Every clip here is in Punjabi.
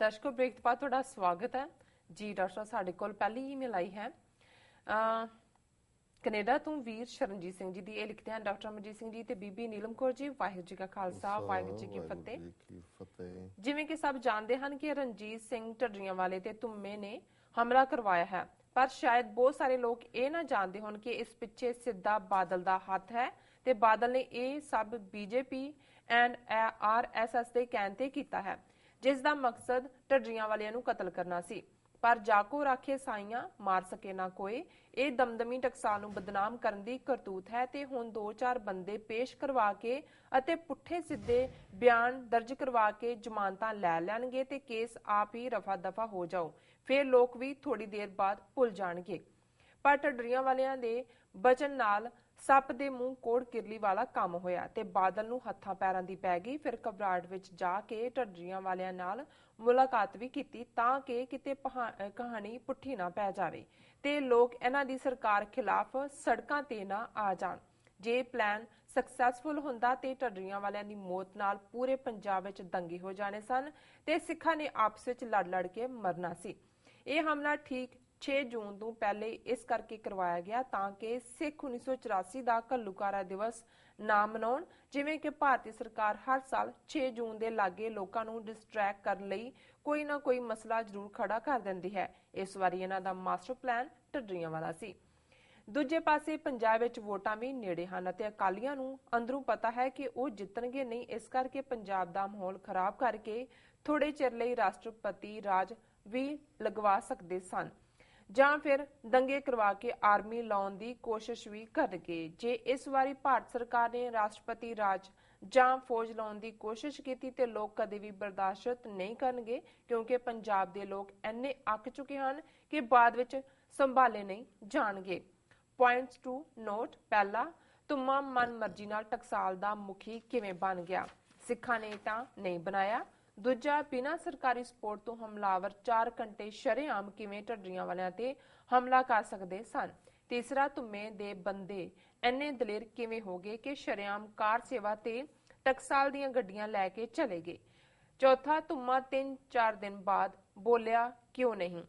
ਦਰਸ਼ਕੋ ਬ੍ਰੇਕ ਤੋਂ ਬਾਅਦ ਤੁਹਾਡਾ ਸਵਾਗਤ ਹੈ। ਜੀ ਡਾਕਟਰ ਸਾਹਿਬ ਸਾਡੇ ਕੋਲ ਪਹਿਲੀ ਈਮੇਲ ਆਈ ਹੈ। ਅ ਕੈਨੇਡਾ ਤੋਂ ਵੀਰ ਸ਼ਰਨਜੀਤ ਸਿੰਘ ਜੀ ਦੀ ਇਹ ਲਿਖਦੇ ਹਨ। ਡਾਕਟਰ ਅਮਰਜੀਤ ਸਿੰਘ ਜੀ ਤੇ ਬੀਬੀ ਨੀਲਮ ਕੌਰ ਜੀ ਵਾਹਿਗੁਰੂ ਜੀ ਕਾ ਖਾਲਸਾ ਵਾਹਿਗੁਰੂ ਜੀ ਕੀ ਫਤਿਹ। ਜਿਵੇਂ ਕਿ ਸਭ ਜਾਣਦੇ ਹਨ ਕਿ ਰਣਜੀਤ ਸਿੰਘ ਢੱਡਰੀਆਂ ਵਾਲੇ ਤੇ ਧੁੰਮੇ ਨੇ ਹਮਲਾ ਕਰਵਾਇਆ ਹੈ। ਪਰ ਸ਼ਾਇਦ ਬਹੁਤ ਸਾਰੇ ਲੋਕ ਇਹ ਨਾ ਜਾਣਦੇ ਹੋਣ ਕਿ ਇਸ ਪਿੱਛੇ ਸਿੱਧਾ ਬਾਦਲ ਦਾ ਹੱਥ ਹੈ ਤੇ ਬਾਦਲ ਨੇ ਇਹ ਸਭ ਬੀਜੇਪੀ ਐਂਡ ਆਰਐਸਐਸ ਦੇ ਕਹਿਣ ਤੇ ਕੀਤਾ ਹੈ। ਜਿਸ ਦਾ ਮਕਸਦ ਢੱਡਰੀਆਂ ਵਾਲਿਆਂ ਨੂੰ ਕਤਲ ਕਰਨਾ ਸੀ। ਪਰ ਜਾਕੋ ਰਾਖੇ ਸਾਈਆਂ ਮਾਰ ਸਕੇ ਨਾ ਕੋਈ। ਇਹ ਦਮਦਮੀ ਟਕਸਾਲ ਨੂੰ ਬਦਨਾਮ ਕਰਨ ਦੀ ਕਰਤੂਤ ਹੈ ਤੇ ਹੁਣ ਦੋ ਚਾਰ ਬੰਦੇ ਪੇਸ਼ ਕਰਵਾ ਕੇ ਅਤੇ ਪੁੱਠੇ ਸਿੱਧੇ ਬਿਆਨ ਦਰਜ ਕਰਵਾ ਕੇ ਜ਼ਮਾਨਤਾਂ ਲੈ ਲੈਣਗੇ ਤੇ ਕੇਸ ਆਪ ਹੀ ਰਫਾ ਦਫਾ ਹੋ ਜਾਓ ਫਿਰ ਲੋਕ ਵੀ ਥੋੜੀ ਦੇਰ ਬਾਅਦ ਭੁੱਲ ਜਾਣਗੇ। ਪਰ ਢੱਡਰੀਆਂ ਵਾਲਿਆਂ ਦੇ ਬਚਨ ਨਾਲ ਸੱਪ ਦੇ ਮੂੰਹ ਕੋੜ ਕਿਰਲੀ ਵਾਲਾ ਕੰਮ ਹੋਇਆ ਤੇ ਬਾਦਲ ਨੂੰ ਹੱਥਾਂ ਪੈਰਾਂ ਦੀ ਪੈ ਗਈ। ਫਿਰ ਘਬਰਾਹਟ ਵਿੱਚ ਜਾ ਕੇ ਢੱਡਰੀਆਂ ਵਾਲਿਆਂ ਨਾਲ ਮੁਲਾਕਾਤ ਵੀ ਕੀਤੀ ਤਾਂ ਕਿ ਕਿਤੇ ਕਹਾਣੀ ਪੁੱਠੀ ਨਾ ਪੈ ਜਾਵੇ ਤੇ ਲੋਕ ਇਹਨਾਂ ਦੀ ਸਰਕਾਰ ਖਿਲਾਫ ਸੜਕਾਂ ਤੇ ਨਾ ਆ ਜਾਣ। ਜੇ ਪਲਾਨ ਸਕਸੈਸਫੁਲ ਹੁੰਦਾ ਤੇ ਢੱਡਰੀਆਂ ਵਾਲਿਆਂ ਦੀ ਮੌਤ ਨਾਲ ਪੂਰੇ ਪੰਜਾਬ ਵਿੱਚ ਦੰਗੇ ਹੋ ਜਾਣੇ ਸਨ ਤੇ ਸਿੱਖਾਂ ਨੇ ਆਪਸ ਵਿੱਚ ਲੜ ਲੜ ਕੇ ਮਰਨਾ ਸੀ। ਇਹ ਹਮਲਾ ਠੀਕ 6 ਜੂਨ ਤੋਂ ਪਹਿਲੇ ਇਸ ਕਰਕੇ ਕਰਵਾਇਆ ਗਿਆ ਤਾਂ ਕਿ ਸਿੱਖ 1984 ਦਾ ਘੱਲੂਕਾਰਾ ਦਿਵਸ ਨਾ ਮਨਾਉਣ, ਜਿਵੇਂ ਕਿ ਭਾਰਤੀ ਸਰਕਾਰ ਹਰ ਸਾਲ 6 ਜੂਨ ਦੇ ਲਾਗੇ ਲੋਕਾਂ ਨੂੰ ਡਿਸਟਰੈਕਟ ਕਰਨ ਲਈ ਕੋਈ ਨਾ ਕੋਈ ਮਸਲਾ ਜ਼ਰੂਰ ਖੜਾ ਕਰ ਦਿੰਦੀ ਹੈ। ਇਸ ਵਾਰੀ ਇਹਨਾਂ ਦਾ ਮਾਸਟਰ ਪਲਾਨ ਢੱਡਰੀਆਂ ਵਾਲਾ ਸੀ। ਦੂਜੇ ਪਾਸੇ ਪੰਜਾਬ ਵਿੱਚ ਵੋਟਾਂ ਵੀ ਨੇੜੇ ਹਨ ਅਤੇ ਅਕਾਲੀਆਂ ਨੂੰ ਅੰਦਰੋਂ ਪਤਾ ਹੈ ਕਿ ਉਹ ਜਿੱਤਣਗੇ ਨਹੀਂ, ਇਸ ਕਰਕੇ ਪੰਜਾਬ ਦਾ ਮਾਹੌਲ ਖਰਾਬ ਕਰਕੇ ਥੋੜੇ ਚਿਰ ਲਈ ਰਾਸ਼ਟਰਪਤੀ ਰਾਜ ਵੀ ਲਗਵਾ ਸਕਦੇ ਸਨ। ਜਾਂ ਫਿਰ ਦੰਗੇ ਕਰਵਾ ਕੇ ਆਰਮੀ ਲਾਉਣ ਦੀ ਕੋਸ਼ਿਸ਼ ਵੀ ਕਰਨਗੇ। ਜੇ ਇਸ ਵਾਰੀ ਭਾਰਤ ਸਰਕਾਰ ਨੇ ਰਾਸ਼ਟਰਪਤੀ ਰਾਜ ਜਾਂ ਫੌਜ ਲਾਉਣ ਦੀ ਕੋਸ਼ਿਸ਼ ਕੀਤੀ, ਤੇ ਲੋਕ ਕਦੇ ਵੀ ਬਰਦਾਸ਼ਤ ਨਹੀਂ ਕਰਨਗੇ, ਕਿਉਂਕਿ ਪੰਜਾਬ ਦੇ ਲੋਕ ਇੰਨੇ ਅੱਕ ਚੁੱਕੇ ਹਨ ਕਿ ਬਾਅਦ ਵਿੱਚ ਸੰਭਾਲੇ ਨਹੀਂ ਜਾਣਗੇ। ਪੁਆਇੰਟਸ ਟੂ ਨੋਟ ਪਹਿਲਾ ਤੁਮਾ ਮਨ ਮਰਜ਼ੀ ਨਾਲ ਟਕਸਾਲ ਦਾ ਮੁਖੀ ਕਿਵੇਂ ਬਣ ਗਿਆ? ਸਿੱਖਾਂ ਨੇ ਤਾਂ ਨਹੀਂ ਬਣਾਇਆ। ਦੂਜਾ, ਬਿਨਾਂ ਸਰਕਾਰੀ ਸਪੋਰਟ ਤੋਂ ਹਮਲਾਵਰ 4 ਘੰਟੇ ਸ਼ਰੇਆਮ ਕਿਵੇਂ ਢੱਡਰੀਆਂ ਵਾਲਿਆਂ ਤੇ ਹਮਲਾ ਕਰ ਸਕਦੇ ਸਨ? ਤੀਸਰਾ ਤੁਮੇ ਦੇ ਬੰਦੇ ਐਨੇ ਦਲੇਰ ਕਿਵੇਂ ਹੋ ਗਏ ਕਿ ਸ਼ਰੇਆਮ ਕਾਰ ਸੇਵਾ ਤੇ ਟਕਸਾਲ ਦੀਆਂ ਗੱਡੀਆਂ ਲੈ ਕੇ ਚਲੇ ਗਏ? ਚੌਥਾ ਤੁਮਾ 3-4 ਦਿਨ ਬਾਅਦ ਬੋਲਿਆ ਕਿਉਂ ਨਹੀਂ?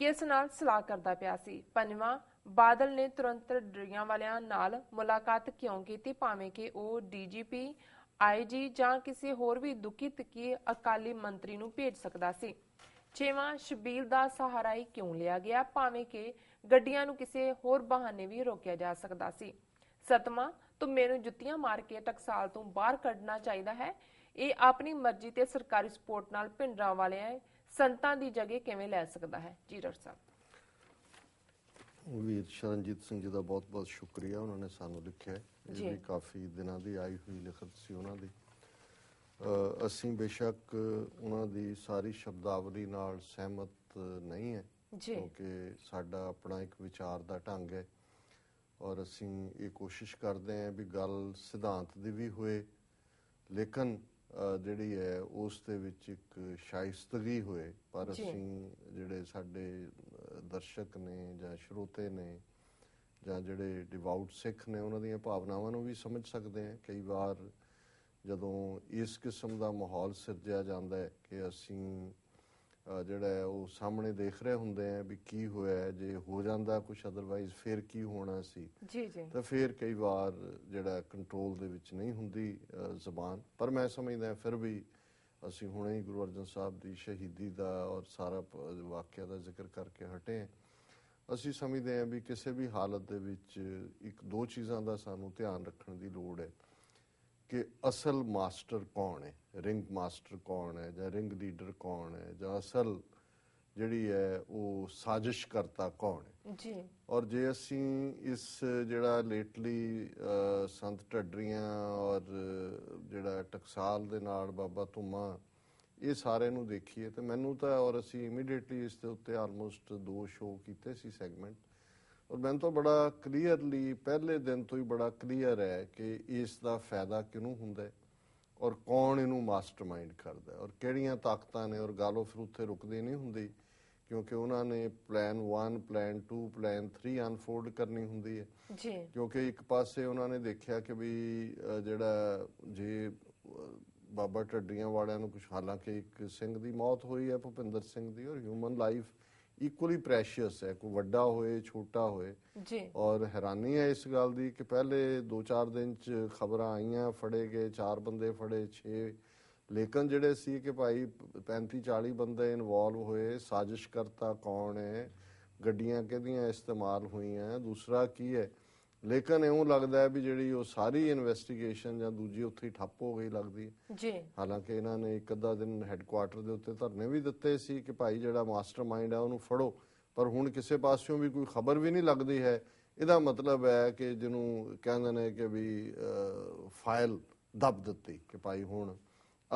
ਕਿਸ ਨਾਲ ਸਲਾਹ ਕਰਦਾ ਪਿਆ ਸੀ? ਪੰਜਵਾਂ, ਬਾਦਲ ਨੇ ਤੁਰੰਤ ਡਰੀਆਂ ਵਾਲਿਆਂ ਨਾਲ ਮੁਲਾਕਾਤ ਕਿਉਂ ਕੀਤੀ? ਭਾਵੇਂ ਕਿ ਉਹ ਡੀਜੀਪੀ ਆਈਜੀ ਜਾਂ ਕਿਸੇ ਹੋਰ ਵੀ ਦੁਖੀ ਤਕੀ ਅਕਾਲੀ ਮੰਤਰੀ ਨੂੰ ਭੇਜ ਸਕਦਾ ਸੀ। ਛੇਵਾਂ ਸ਼ਬੀਲ ਦਾ ਸਹਾਰਾ ਹੀ ਕਿਉਂ ਲਿਆ ਗਿਆ? ਭਾਵੇਂ ਕਿ ਗੱਡੀਆਂ ਨੂੰ ਕਿਸੇ ਹੋਰ ਬਹਾਨੇ ਵੀ ਰੋਕਿਆ ਜਾ ਸਕਦਾ ਸੀ। ਸਤਵਾਂ ਤੁਮੇ ਨੂੰ ਜੁੱਤੀਆਂ ਮਾਰ ਕੇ ਟਕਸਾਲ ਤੋਂ ਬਾਹਰ ਕੱਢਣਾ ਚਾਹੀਦਾ ਹੈ। ਇਹ ਆਪਣੀ ਮਰਜ਼ੀ ਤੇ ਸਰਕਾਰੀ ਸਪੋਰਟ ਨਾਲ ਪਿੰਡਰਾਂ ਵਾਲਿਆਂ ਸੰਤਾਂ ਦੀ ਜਗ੍ਹਾ ਕਿਵੇਂ ਲੈ ਸਕਦਾ ਹੈ? ਜੀ ਸਾਹਿਬ। ਵੀਰ ਸ਼ਰਨਜੀਤ ਸਿੰਘ ਜੀ ਦਾ ਬਹੁਤ-ਬਹੁਤ ਸ਼ੁਕਰੀਆ। ਉਹਨਾਂ ਨੇ ਸਾਨੂੰ ਲਿਖਿਆ ਹੈ। ਇਹ। ਵੀ ਕਾਫੀ ਦਿਨਾਂ ਦੀ ਆਈ ਹੋਈ ਲਿਖਤ ਸੀ ਉਹਨਾਂ ਦੀ ਅਸੀਂ ਬੇਸ਼ੱਕ ਉਹਨਾਂ ਦੀ ਸਾਰੀ ਸ਼ਬਦਾਵਲੀ ਨਾਲ ਸਹਿਮਤ ਨਹੀਂ ਹੈ ਕਿਉਂਕਿ ਸਾਡਾ ਆਪਣਾ ਇੱਕ ਵਿਚਾਰ ਦਾ ਢੰਗ ਹੈ ਔਰ ਅਸੀਂ ਇਹ ਕੋਸ਼ਿਸ਼ ਕਰਦੇ ਹਾਂ ਵੀ ਗੱਲ ਸਿਧਾਂਤ ਦੀ ਵੀ ਹੋਏ ਲੇਕਿਨ ਜਿਹੜੀ ਹੈ ਉਸ ਦੇ ਵਿੱਚ ਇੱਕ ਸ਼ਾਇਸਤਗੀ ਹੋਏ ਪਰ। ਅਸੀਂ ਜਿਹੜੇ ਸਾਡੇ ਦਰਸ਼ਕ ਨੇ ਜਾਂ ਸਰੋਤੇ ਨੇ ਜਾਂ ਜਿਹੜੇ ਡਿਵਾਊਟ ਸਿੱਖ ਨੇ ਉਹਨਾਂ ਦੀਆਂ ਭਾਵਨਾਵਾਂ ਨੂੰ ਵੀ ਸਮਝ ਸਕਦੇ ਹਾਂ। ਕਈ ਵਾਰ ਜਦੋਂ ਇਸ ਕਿਸਮ ਦਾ ਮਾਹੌਲ ਸਿਰਜਿਆ ਜਾਂਦਾ ਹੈ ਕਿ ਅਸੀਂ ਜਿਹੜਾ ਹੈ ਉਹ ਸਾਹਮਣੇ ਦੇਖ ਰਹੇ ਹੁੰਦੇ ਆ ਵੀ ਕੀ ਹੋਇਆ ਹੈ, ਜੇ ਹੋ ਜਾਂਦਾ ਕੁਝ ਅਦਰਵਾਈਜ਼ ਫਿਰ ਕੀ ਹੋਣਾ ਸੀ। ਜੀ ਜੀ। ਤਾਂ ਫਿਰ ਕਈ ਵਾਰ ਜਿਹੜਾ ਕੰਟਰੋਲ ਦੇ ਵਿੱਚ ਨਹੀਂ ਹੁੰਦੀ ਜ਼ਬਾਨ। ਪਰ ਮੈਂ ਸਮਝਦਾ ਫਿਰ ਵੀ ਅਸੀਂ ਹੁਣੇ ਹੀ ਗੁਰੂ ਅਰਜਨ ਸਾਹਿਬ ਦੀ ਸ਼ਹੀਦੀ ਦਾ ਔਰ ਸਾਰਾ ਵਾਕਿਆ ਦਾ ਜ਼ਿਕਰ ਕਰਕੇ ਹਟੇ ਹਾਂ। ਅਸੀਂ ਸਮਝਦੇ ਹਾਂ ਵੀ ਕਿਸੇ ਵੀ ਹਾਲਤ ਦੇ ਵਿੱਚ ਇੱਕ ਦੋ ਚੀਜ਼ਾਂ ਦਾ ਸਾਨੂੰ ਧਿਆਨ ਰੱਖਣ ਦੀ ਲੋੜ ਹੈ ਕਿ ਅਸਲ ਮਾਸਟਰ ਕੌਣ ਹੈ ਰਿੰਗ ਮਾਸਟਰ ਕੌਣ ਹੈ ਜਾਂ ਰਿੰਗ ਲੀਡਰ ਕੌਣ ਹੈ ਜਾਂ ਅਸਲ ਜਿਹੜੀ ਹੈ ਉਹ ਸਾਜ਼ਿਸ਼ ਕਰਤਾ ਕੌਣ ਹੈ। ਜੀ। ਔਰ ਜੇ ਅਸੀਂ ਇਸ ਜਿਹੜਾ ਲੇਟਲੀ ਸੰਤ ਢੱਡਰੀਆਂ ਔਰ ਜਿਹੜਾ ਟਕਸਾਲ ਦੇ ਨਾਲ ਬਾਬਾ ਧੁਮਾ ਇਹ ਸਾਰੇ ਨੂੰ ਦੇਖੀਏ ਤੇ ਮੈਨੂੰ ਤਾਂ ਔਰ ਅਸੀਂ ਇਮੀਡੀਏਟਲੀ ਇਸ ਦੇ ਉੱਤੇ ਆਲਮੋਸਟ ਦੋ ਸ਼ੋਅ ਕੀਤੇ ਸੀ ਸੈਗਮੈਂਟ ਔਰ ਮੈਨੂੰ ਤਾਂ ਬੜਾ ਕਲੀਅਰਲੀ ਪਹਿਲੇ ਦਿਨ ਤੋਂ ਹੀ ਬੜਾ ਕਲੀਅਰ ਹੈ ਕਿ ਇਸ ਦਾ ਫਾਇਦਾ ਕਿਹਨੂੰ ਹੁੰਦਾ ਹੈ ਔਰ ਕੌਣ ਇਹਨੂੰ ਮਾਸਟਰਮਾਈਂਡ ਕਰਦਾ ਔਰ ਕਿਹੜੀਆਂ ਤਾਕਤਾਂ ਨੇ ਔਰ ਗੱਲ ਫਿਰ ਉੱਥੇ ਰੁਕਦੀ ਨਹੀਂ ਹੁੰਦੀ ਕਿਉਂਕਿ ਉਹਨਾਂ ਨੇ ਪਲਾਨ 1 ਪਲਾਨ 2 ਪਲਾਨ 3 ਅਨਫੋਲਡ ਕਰਨੀ ਹੁੰਦੀ ਹੈ। ਜੀ। ਕਿਉਂਕਿ ਇੱਕ ਪਾਸੇ ਉਹਨਾਂ ਨੇ ਦੇਖਿਆ ਕਿ ਵੀ ਜਿਹੜਾ ਜੇ ਬਾਬਾ ਢੱਡੀਆਂ ਵਾਲਿਆਂ ਨੂੰ ਕੁਝ ਹਾਲਾਂਕਿ ਇੱਕ ਸਿੰਘ ਦੀ ਮੌਤ ਹੋਈ ਹੈ ਭੁਪਿੰਦਰ ਸਿੰਘ ਦੀ ਔਰ ਹਿਊਮਨ ਲਾਈਫ ਇਕੁਅਲੀ ਪ੍ਰੈਸ਼ੀਅਸ ਹੈ। ਕੋਈ ਵੱਡਾ ਹੋਏ ਛੋਟਾ ਹੋਏ। ਜੀ। ਔਰ ਹੈਰਾਨੀ ਹੈ ਇਸ ਗੱਲ ਦੀ ਕਿ ਪਹਿਲੇ 2-4 ਦਿਨ ਚ ਖਬਰਾਂ ਆਈਆਂ ਫੜੇ ਗਏ 4 ਬੰਦੇ ਫੜੇ 6 ਲੇਕਿਨ ਜਿਹੜੇ ਸੀ ਕਿ ਭਾਈ 35-40 ਬੰਦੇ ਇਨਵੋਲਵ ਹੋਏ ਸਾਜ਼ਿਸ਼ ਕਰਤਾ ਕੌਣ ਹੈ ਗੱਡੀਆਂ ਕਿਹਦੀਆਂ ਇਸਤੇਮਾਲ ਹੋਈਆਂ ਦੂਸਰਾ ਕੀ ਹੈ ਲੇਕਿਨ ਇਉਂ ਲੱਗਦਾ ਹੈ ਵੀ ਜਿਹੜੀ ਉਹ ਸਾਰੀ ਇਨਵੈਸਟੀਗੇਸ਼ਨ ਜਾਂ ਦੂਜੀ ਉੱਥੇ ਹੀ ਠੱਪ ਹੋ ਗਈ ਲੱਗਦੀ ਹੈ। ਜੀ। ਹਾਲਾਂਕਿ ਇਹਨਾਂ ਨੇ ਇੱਕ ਅੱਧਾ ਦਿਨ ਹੈੱਡਕੁਆਟਰ ਦੇ ਉੱਤੇ ਧਰਨੇ ਵੀ ਦਿੱਤੇ ਸੀ ਕਿ ਭਾਈ ਜਿਹੜਾ ਮਾਸਟਰਮਾਈਂਡ ਹੈ ਉਹਨੂੰ ਫੜੋ। ਪਰ ਹੁਣ ਕਿਸੇ ਪਾਸਿਓਂ ਵੀ ਕੋਈ ਖਬਰ ਵੀ ਨਹੀਂ ਲੱਗਦੀ ਹੈ। ਇਹਦਾ ਮਤਲਬ ਹੈ ਕਿ ਜਿਹਨੂੰ ਕਹਿੰਦੇ ਨੇ ਕਿ ਵੀ ਫਾਈਲ ਦਬ ਦਿੱਤੀ ਕਿ ਭਾਈ ਹੁਣ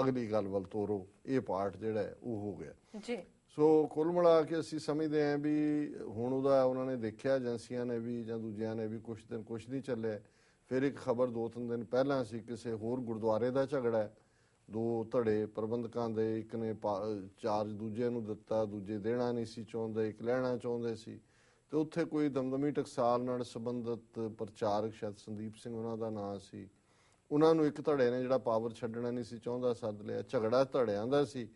ਅਗਲੀ ਗੱਲ ਵੱਲ ਤੋਰੋ। ਇਹ ਪਾਰਟ ਜਿਹੜਾ ਉਹ ਹੋ ਗਿਆ। ਜੀ। ਸੋ ਕੁੱਲ ਮਿਲਾ ਕੇ ਅਸੀਂ ਸਮਝਦੇ ਹਾਂ ਵੀ ਹੁਣ ਉਹਦਾ ਉਹਨਾਂ ਨੇ ਦੇਖਿਆ, ਏਜੰਸੀਆਂ ਨੇ ਵੀ ਜਾਂ ਦੂਜਿਆਂ ਨੇ ਵੀ ਕੁਝ ਦਿਨ ਕੁਝ ਨਹੀਂ ਚੱਲਿਆ। ਫਿਰ ਇੱਕ ਖਬਰ ਦੋ ਤਿੰਨ ਦਿਨ ਪਹਿਲਾਂ ਸੀ, ਕਿਸੇ ਹੋਰ ਗੁਰਦੁਆਰੇ ਦਾ ਝਗੜਾ ਦੋ ਧੜੇ ਪ੍ਰਬੰਧਕਾਂ ਦੇ, ਇੱਕ ਨੇ ਪਾ- ਚਾਰਜ ਦੂਜੇ ਨੂੰ ਦਿੱਤਾ, ਦੂਜੇ ਦੇਣਾ ਨਹੀਂ ਸੀ ਚਾਹੁੰਦੇ, ਇੱਕ ਲੈਣਾ ਚਾਹੁੰਦੇ ਸੀ। ਤੇ ਉੱਥੇ ਕੋਈ ਦਮਦਮੀ ਟਕਸਾਲ ਨਾਲ ਸੰਬੰਧਿਤ ਪ੍ਰਚਾਰਕ ਸ਼ਾਇਦ ਸੰਦੀਪ ਸਿੰਘ ਉਹਨਾਂ ਦਾ ਨਾਂ ਸੀ। ਉਹਨਾਂ ਨੂੰ ਇੱਕ ਧੜੇ ਨੇ ਜਿਹੜਾ ਪਾਵਰ ਛੱਡਣਾ ਨਹੀਂ ਸੀ ਚਾਹੁੰਦਾ, ਸੱਦ ਲਿਆ। ਝਗੜਾ ਧੜਿਆਂ ਦਾ ਸੀ।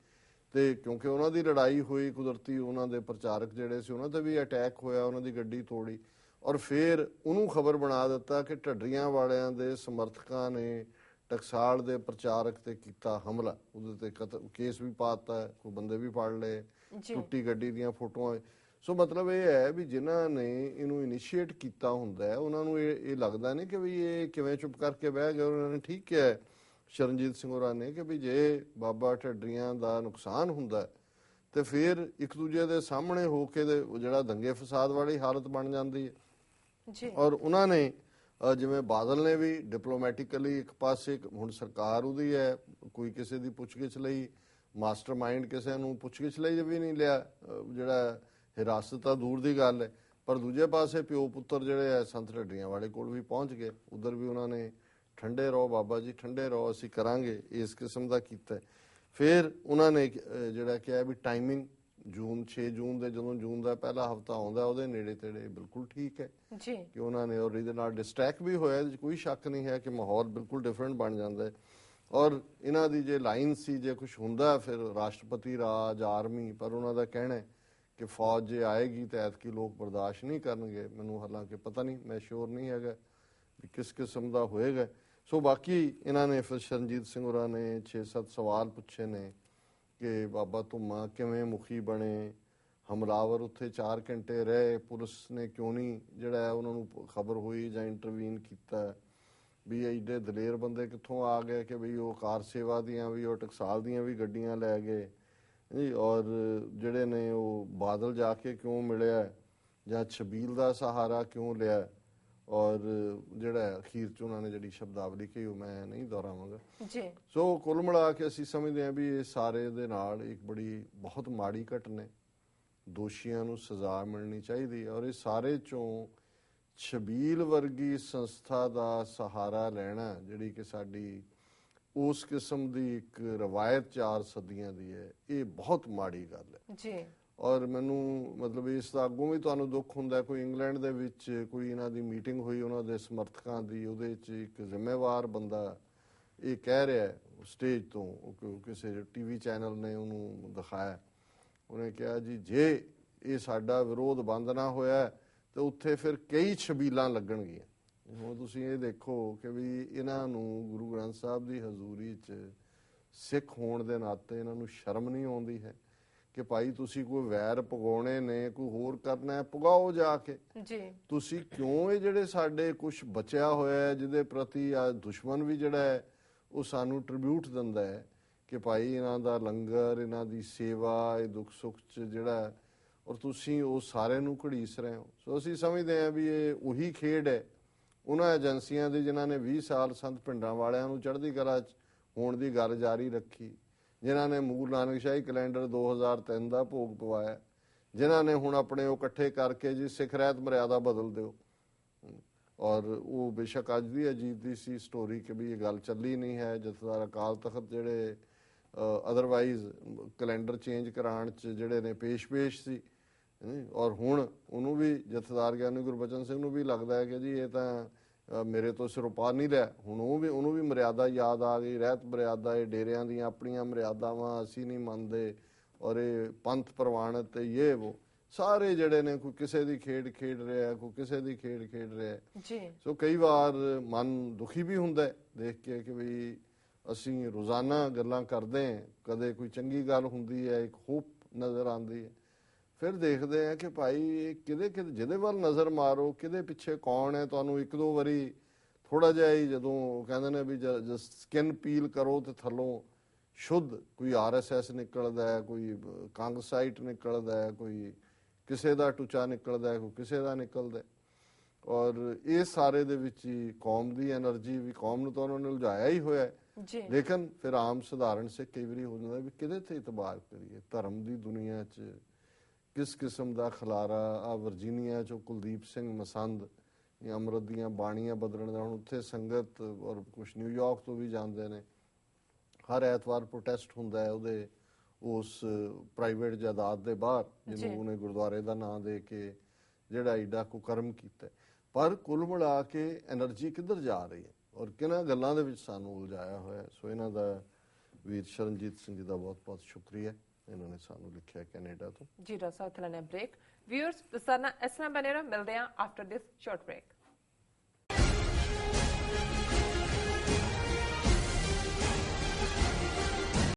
ਤੇ ਕਿਉਂਕਿ ਉਹਨਾਂ ਦੀ ਲੜਾਈ ਹੋਈ ਕੁਦਰਤੀ ਉਹਨਾਂ ਦੇ ਪ੍ਰਚਾਰਕ ਜਿਹੜੇ ਸੀ ਉਹਨਾਂ ਤੇ ਵੀ ਅਟੈਕ ਹੋਇਆ ਉਹਨਾਂ ਦੀ ਗੱਡੀ ਤੋੜੀ। ਔਰ ਫਿਰ ਉਹਨੂੰ ਖਬਰ ਬਣਾ ਦਿੱਤਾ ਕਿ ਢੱਡਰੀਆਂ ਵਾਲਿਆਂ ਦੇ ਸਮਰਥਕਾਂ ਨੇ ਟਕਸਾਲ ਦੇ ਪ੍ਰਚਾਰਕ ਤੇ ਕੀਤਾ ਹਮਲਾ। ਉਹਦੇ ਤੇ ਕੇਸ ਵੀ ਪਾਤਾ ਕੋਈ ਬੰਦੇ ਵੀ ਫੜ ਲਏ ਟੁੱਟੀ ਗੱਡੀ ਦੀਆਂ ਫੋਟੋਆਂ। ਸੋ ਮਤਲਬ ਇਹ ਹੈ ਵੀ ਜਿਨ੍ਹਾਂ ਨੇ ਇਹਨੂੰ ਇਨੀਸ਼ੀਏਟ ਕੀਤਾ ਹੁੰਦਾ ਹੈ ਉਹਨਾਂ ਨੂੰ ਇਹ ਇਹ ਲੱਗਦਾ ਨਹੀਂ ਕਿ ਵੀ ਇਹ ਕਿਵੇਂ ਚੁੱਪ ਕਰਕੇ ਬਹਿ ਗਏ ਉਹਨਾਂ ਨੇ ਠੀਕ ਹੈ। ਸ਼ਰਨਜੀਤ ਸਿੰਘ ਹੋਰਾਂ ਨੇ ਕਿ ਵੀ ਜੇ ਬਾਬਾ ਢੱਡਰੀਆਂ ਦਾ ਨੁਕਸਾਨ ਹੁੰਦਾ ਤੇ ਫਿਰ ਇੱਕ ਦੂਜੇ ਦੇ ਸਾਹਮਣੇ ਹੋ ਕੇ ਦੇ ਉਹ ਜਿਹੜਾ ਦੰਗੇ ਫਸਾਦ ਵਾਲੀ ਹਾਲਤ ਬਣ ਜਾਂਦੀ ਹੈ। ਜੀ। ਔਰ ਉਹਨਾਂ ਨੇ ਜਿਵੇਂ ਬਾਦਲ ਨੇ ਵੀ ਡਿਪਲੋਮੈਟਿਕਲੀ ਇੱਕ ਪਾਸੇ ਹੁਣ ਸਰਕਾਰ ਉਹਦੀ ਹੈ ਕੋਈ ਕਿਸੇ ਦੀ ਪੁੱਛਗਿੱਛ ਲਈ ਮਾਸਟਰਮਾਈਂਡ ਕਿਸੇ ਨੂੰ ਪੁੱਛਗਿੱਛ ਲਈ ਵੀ ਨਹੀਂ ਲਿਆ ਜਿਹੜਾ ਹਿਰਾਸਤ ਤਾਂ ਦੂਰ ਦੀ ਗੱਲ ਹੈ ਪਰ ਦੂਜੇ ਪਾਸੇ ਪਿਓ ਪੁੱਤਰ ਜਿਹੜੇ ਆ ਸੰਤ ਢੱਡੀਆਂ ਵਾਲੇ ਕੋਲ ਵੀ ਪਹੁੰਚ ਗਏ ਉਧਰ ਵੀ ਉਹਨਾਂ ਨੇ ਠੰਡੇ ਰਹੋ ਬਾਬਾ ਜੀ ਠੰਡੇ ਰਹੋ ਅਸੀਂ ਕਰਾਂਗੇ ਇਸ ਕਿਸਮ ਦਾ ਕੀਤਾ। ਫਿਰ ਉਹਨਾਂ ਨੇ ਜਿਹੜਾ ਕਿਹਾ ਵੀ ਟਾਈਮਿੰਗ ਜੂਨ 6 ਜੂਨ ਦੇ ਜਦੋਂ ਜੂਨ ਦਾ ਪਹਿਲਾ ਹਫਤਾ ਆਉਂਦਾ ਉਹਦੇ ਨੇੜੇ ਤੇੜੇ ਬਿਲਕੁਲ ਠੀਕ ਹੈ। ਜੀ। ਕਿ ਉਹਨਾਂ ਨੇ ਔਰ ਇਹਦੇ ਨਾਲ ਡਿਸਟਰੈਕਟ ਵੀ ਹੋਇਆ ਇਹਦੇ ਕੋਈ ਸ਼ੱਕ ਨਹੀਂ ਹੈ ਕਿ ਮਾਹੌਲ ਬਿਲਕੁਲ ਡਿਫਰੈਂਟ ਬਣ ਜਾਂਦਾ ਹੈ। ਔਰ ਇਹਨਾਂ ਦੀ ਜੇ ਲਾਈਨ ਸੀ ਜੇ ਕੁਝ ਹੁੰਦਾ ਫਿਰ ਰਾਸ਼ਟਰਪਤੀ ਰਾਜ ਆਰਮੀ ਪਰ ਉਹਨਾਂ ਦਾ ਕਹਿਣਾ ਹੈ ਕਿ ਫੌਜ ਜੇ ਆਏਗੀ ਤਾਂ ਐਤਕੀ ਲੋਕ ਬਰਦਾਸ਼ਤ ਨਹੀਂ ਕਰਨਗੇ। ਮੈਨੂੰ ਹਾਲਾਂਕਿ ਪਤਾ ਨਹੀਂ ਮੈਂ ਸ਼ੋਰ ਨਹੀਂ ਹੈਗਾ ਵੀ ਕਿਸ ਕਿਸਮ ਦਾ ਹੋਏਗਾ। ਸੋ ਬਾਕੀ ਇਹਨਾਂ ਨੇ ਫਿਰ ਸ਼ਰਨਜੀਤ ਸਿੰਘ ਹੋਰਾਂ ਨੇ 6-7 ਸਵਾਲ ਪੁੱਛੇ ਨੇ ਕਿ ਬਾਬਾ ਧੁੰਮਾ ਕਿਵੇਂ ਮੁਖੀ ਬਣੇ? ਹਮਲਾਵਰ ਉੱਥੇ 4 ਘੰਟੇ ਰਹੇ, ਪੁਲਿਸ ਨੇ ਕਿਉਂ ਨਹੀਂ ਜਿਹੜਾ ਉਹਨਾਂ ਨੂੰ ਖਬਰ ਹੋਈ ਜਾਂ ਇੰਟਰਵੀਨ ਕੀਤਾ? ਵੀ ਐਡੇ ਦਲੇਰ ਬੰਦੇ ਕਿੱਥੋਂ ਆ ਗਏ ਕਿ ਵੀ ਉਹ ਕਾਰ ਸੇਵਾ ਦੀਆਂ ਵੀ, ਉਹ ਟਕਸਾਲ ਦੀਆਂ ਵੀ ਗੱਡੀਆਂ ਲੈ ਗਏ? ਜੀ, ਔਰ ਜਿਹੜੇ ਨੇ ਉਹ ਬਾਦਲ ਜਾ ਕੇ ਕਿਉਂ ਮਿਲਿਆ? ਜਾਂ ਛਬੀਲ ਦਾ ਸਹਾਰਾ ਕਿਉਂ ਲਿਆ? ਔਰ ਜਿਹੜਾ ਅਖੀਰ ਚ ਉਹਨਾਂ ਨੇ ਜਿਹੜੀ ਸ਼ਬਦਾਵਲੀ ਕਹੀ ਉਹ ਮੈਂ ਨਹੀਂ ਦੁਹਰਾਵਾਂਗਾ। ਜੀ। ਸੋ ਕੁੱਲ ਮਿਲਾ ਕੇ ਅਸੀਂ ਸਮਝਦੇ ਹਾਂ ਵੀ ਇਹ ਸਾਰੇ ਦੇ ਨਾਲ ਇੱਕ ਬੜੀ ਬਹੁਤ ਮਾੜੀ ਘਟਨਾ ਹੈ। ਦੋਸ਼ੀਆਂ ਨੂੰ ਸਜ਼ਾ ਮਿਲਣੀ ਚਾਹੀਦੀ ਹੈ ਔਰ ਇਹ ਸਾਰੇ ਚੋਂ ਛਬੀਲ ਵਰਗੀ ਸੰਸਥਾ ਦਾ ਸਹਾਰਾ ਲੈਣਾ ਜਿਹੜੀ ਕਿ ਸਾਡੀ ਉਸ ਕਿਸਮ ਦੀ ਇੱਕ ਰਵਾਇਤ ਚਾਰ ਸਦੀਆਂ ਦੀ ਹੈ ਇਹ ਬਹੁਤ ਮਾੜੀ ਗੱਲ ਹੈ। ਜੀ। ਔਰ ਮੈਨੂੰ ਮਤਲਬ ਇਸ ਦਾ ਅੱਗੋਂ ਵੀ ਤੁਹਾਨੂੰ ਦੁੱਖ ਹੁੰਦਾ ਕੋਈ ਇੰਗਲੈਂਡ ਦੇ ਵਿੱਚ ਕੋਈ ਇਹਨਾਂ ਦੀ ਮੀਟਿੰਗ ਹੋਈ, ਉਹਨਾਂ ਦੇ ਸਮਰਥਕਾਂ ਦੀ, ਉਹਦੇ ਵਿੱਚ ਇੱਕ ਜ਼ਿੰਮੇਵਾਰ ਬੰਦਾ ਇਹ ਕਹਿ ਰਿਹਾ ਸਟੇਜ ਤੋਂ, ਉਹ ਕਿ- ਕਿਸੇ ਟੀਵੀ ਚੈਨਲ ਨੇ ਉਹਨੂੰ ਦਿਖਾਇਆ। ਉਹਨੇ ਕਿਹਾ ਜੀ, ਜੇ ਇਹ ਸਾਡਾ ਵਿਰੋਧ ਬੰਦ ਨਾ ਹੋਇਆ, ਤੇ ਉੱਥੇ ਫਿਰ ਕਈ ਛਬੀਲਾਂ ਲੱਗਣਗੀਆਂ। ਹੁਣ ਤੁਸੀਂ ਇਹ ਦੇਖੋ ਕਿ ਵੀ ਇਹਨਾਂ ਨੂੰ ਗੁਰੂ ਗ੍ਰੰਥ ਸਾਹਿਬ ਦੀ ਹਜ਼ੂਰੀ 'ਚ ਸਿੱਖ ਹੋਣ ਦੇ ਨਾਤੇ ਇਹਨਾਂ ਨੂੰ ਸ਼ਰਮ ਨਹੀਂ ਆਉਂਦੀ ਹੈ। ਕਿ ਭਾਈ ਤੁਸੀਂ ਕੋਈ ਵੈਰ ਪਗਾਉਣੇ ਨੇ ਕੋਈ ਹੋਰ ਕਰਨਾ ਹੈ ਪਗਾਓ ਜਾ ਕੇ। ਜੀ। ਤੁਸੀਂ ਕਿਉਂ ਇਹ ਜਿਹੜੇ ਸਾਡੇ ਕੁਝ ਬਚਿਆ ਹੋਇਆ ਹੈ ਜਿਹਦੇ ਪ੍ਰਤੀ ਆ ਦੁਸ਼ਮਣ ਵੀ ਜਿਹੜਾ ਹੈ ਉਹ ਸਾਨੂੰ ਟ੍ਰਿਬਿਊਟ ਦਿੰਦਾ ਹੈ ਕਿ ਭਾਈ ਇਹਨਾਂ ਦਾ ਲੰਗਰ ਇਹਨਾਂ ਦੀ ਸੇਵਾ ਇਹ ਦੁੱਖ ਸੁੱਖ ਚ ਜਿਹੜਾ ਔਰ ਤੁਸੀਂ ਉਹ ਸਾਰੇ ਨੂੰ ਘੜੀਸ ਰਹੇ ਹੋ। ਸੋ ਅਸੀਂ ਸਮਝਦੇ ਹਾਂ ਵੀ ਇਹ ਉਹੀ ਖੇਡ ਹੈ। ਉਹਨਾਂ ਏਜੰਸੀਆਂ ਦੀ ਜਿਨ੍ਹਾਂ ਨੇ 20 ਸਾਲ ਸੰਤ ਪਿੰਡਾਂ ਵਾਲਿਆਂ ਨੂੰ ਚੜ੍ਹਦੀ ਕਲਾ ਚ ਹੋਣ ਦੀ ਗੱਲ ਜਾਰੀ ਰੱਖੀ। ਜਿਨ੍ਹਾਂ ਨੇ ਮੂਲ ਨਾਨਕ ਸ਼ਾਹੀ ਕੈਲੰਡਰ 2003 ਦਾ ਭੋਗ ਪਵਾਇਆ ਜਿਨ੍ਹਾਂ ਨੇ ਹੁਣ ਆਪਣੇ ਉਹ ਇਕੱਠੇ ਕਰਕੇ ਜੀ ਸਿੱਖ ਰਹਿਤ ਮਰਿਆਦਾ ਬਦਲ ਦਿਓ। ਔਰ ਉਹ ਬੇਸ਼ੱਕ ਅੱਜ ਵੀ ਅਜੀਤ ਦੀ ਸੀ ਸਟੋਰੀ ਕਿ ਵੀ ਇਹ ਗੱਲ ਚੱਲੀ ਨਹੀਂ ਹੈ, ਜਥੇਦਾਰ ਅਕਾਲ ਤਖਤ ਜਿਹੜੇ ਅਦਰਵਾਈਜ਼ ਕੈਲੰਡਰ ਚੇਂਜ ਕਰਾਉਣ ਚ ਜਿਹੜੇ ਨੇ ਪੇਸ਼-ਪੇਸ਼ ਸੀ। ਔਰ ਹੁਣ ਉਹਨੂੰ ਵੀ ਜਥੇਦਾਰ ਗਿਆਨੀ ਗੁਰਬਚਨ ਸਿੰਘ ਨੂੰ ਵੀ ਲੱਗਦਾ ਹੈ ਕਿ ਜੀ ਇਹ ਤਾਂ ਮੇਰੇ ਤੋਂ ਸਿਰੋਂ ਪਾ ਨਹੀਂ ਲਿਆ। ਹੁਣ ਉਹ ਵੀ ਉਹਨੂੰ ਵੀ ਮਰਿਆਦਾ ਯਾਦ ਆ ਗਈ। ਰਹਿਤ ਮਰਿਆਦਾ ਇਹ ਡੇਰਿਆਂ ਦੀਆਂ ਆਪਣੀਆਂ ਮਰਿਆਦਾਵਾਂ ਅਸੀਂ ਨਹੀਂ ਮੰਨਦੇ। ਔਰ ਇਹ ਪੰਥ ਪ੍ਰਵਾਨਿਤ ਤੇ ਇਹ ਉਹ ਸਾਰੇ ਜਿਹੜੇ ਨੇ ਕੋਈ ਕਿਸੇ ਦੀ ਖੇਡ ਖੇਡ ਰਿਹਾ ਕੋਈ ਕਿਸੇ ਦੀ ਖੇਡ ਖੇਡ ਰਿਹਾ। ਜੀ। ਸੋ ਕਈ ਵਾਰ ਮਨ ਦੁਖੀ ਵੀ ਹੁੰਦਾ ਦੇਖ ਕੇ ਕਿ ਵੀ ਅਸੀਂ ਰੋਜ਼ਾਨਾ ਗੱਲਾਂ ਕਰਦੇ ਹਾਂ। ਕਦੇ ਕੋਈ ਚੰਗੀ ਗੱਲ ਹੁੰਦੀ ਹੈ ਇੱਕ ਹੋਪ ਨਜ਼ਰ ਆਉਂਦੀ ਹੈ। ਫਿਰ ਦੇਖਦੇ ਆ ਕਿ ਭਾਈ ਇਹ ਕਿਹਦੇ ਕਿਹਦੇ ਜਿਹਦੇ ਵੱਲ ਨਜ਼ਰ ਮਾਰੋ ਕਿਹਦੇ ਪਿੱਛੇ ਕੌਣ ਹੈ? ਤੁਹਾਨੂੰ ਇੱਕ ਦੋ ਵਾਰੀ ਥੋੜਾ ਜਿਹਾ ਹੀ ਜਦੋਂ ਕਹਿੰਦੇ ਨੇ ਵੀ ਸਕਿਨ ਪੀਲ ਕਰੋ ਤੇ ਥੱਲੋਂ ਸ਼ੁੱਧ ਕੋਈ ਆਰਐਸਐਸ ਨਿਕਲਦਾ ਹੈ ਕੋਈ ਕਾਂਗਸਾਈਟ ਨਿਕਲਦਾ ਹੈ ਕੋਈ ਕਿਸੇ ਦਾ ਟੁਚਾ ਨਿਕਲਦਾ ਹੈ ਕੋਈ ਕਿਸੇ ਦਾ ਨਿਕਲਦਾ ਹੈ। ਔਰ ਇਹ ਸਾਰੇ ਦੇ ਵਿੱਚ ਹੀ ਕੌਮ ਦੀ એનર્ਜੀ ਵੀ ਕੌਮ ਨੂੰ ਤਾਂ ਉਹਨਾਂ ਨੇ ਉਲਝਾਇਆ ਹੀ ਹੋਇਆ ਜੀ। ਲੇਕਿਨ ਫਿਰ ਆਮ ਸਧਾਰਨ ਸੇ ਕਈ ਵਾਰੀ ਹੋ ਜਾਂਦਾ ਵੀ ਕਿਹਦੇ ਤੇ ਇਤਬਾਰ ਕਰੀਏ? ਧਰਮ ਦੀ ਦੁਨੀਆ 'ਚ ਕਿਸ ਕਿਸਮ ਦਾ ਖਲਾਰਾ ਆ ਵਰਜੀਨੀਆ ਚੋਂ ਕੁਲਦੀਪ ਸਿੰਘ ਮਸੰਦ ਜਾਂ ਅਮਰਤ ਦੀਆਂ ਬਾਣੀਆਂ ਬਦਲਣ ਦਾ ਹੁਣ ਉੱਥੇ ਸੰਗਤ ਔਰ ਕੁਝ ਨਿਊਯਾਰਕ ਤੋਂ ਵੀ ਜਾਂਦੇ ਨੇ। ਹਰ ਐਤਵਾਰ ਪ੍ਰੋਟੈਸਟ ਹੁੰਦਾ ਹੈ ਉਹਦੇ ਉਸ ਪ੍ਰਾਈਵੇਟ ਜਾਇਦਾਦ ਦੇ ਬਾਹਰ ਜਿਹਨੂੰ ਉਹਨੇ ਗੁਰਦੁਆਰੇ ਦਾ ਨਾਂ ਦੇ ਕੇ ਜਿਹੜਾ ਏਡਾ ਕੁਕਰਮ ਕੀਤਾ ਪਰ ਕੁੱਲ ਮਿਲਾ ਕੇ એનર્ਜੀ ਕਿੱਧਰ ਜਾ ਰਹੀ ਹੈ? ਔਰ ਕਿਹਨਾਂ ਗੱਲਾਂ ਦੇ ਵਿੱਚ ਸਾਨੂੰ ਉਲਝਾਇਆ ਹੋਇਆ ਸੋ ਇਹਨਾਂ ਦਾ ਵੀਰ ਸ਼ਰਨਜੀਤ ਸਿੰਘ ਜੀ ਦਾ ਬਹੁਤ ਬਹੁਤ ਸ਼ੁਕਰੀਆ। ਇਹਨਾਂ ਨੇ ਸਾਨੂੰ ਲਿਖਿਆ ਕੈਨੇਡਾ ਤੋਂ। ਜੀ ਡਾਕਟਰ ਸਾਹਿਬ, ਥਲਨੇ ਬ੍ਰੇਕ। ਵਿਊਅਰਸ ਸਰਨਾ ਇਸ ਤਰ੍ਹਾਂ ਬਨੇ ਰਹੋ। ਮਿਲਦੇ ਹਾਂ ਆਫਟਰ ਦਿਸ ਸ਼ਾਰਟ ਬ੍ਰੇਕ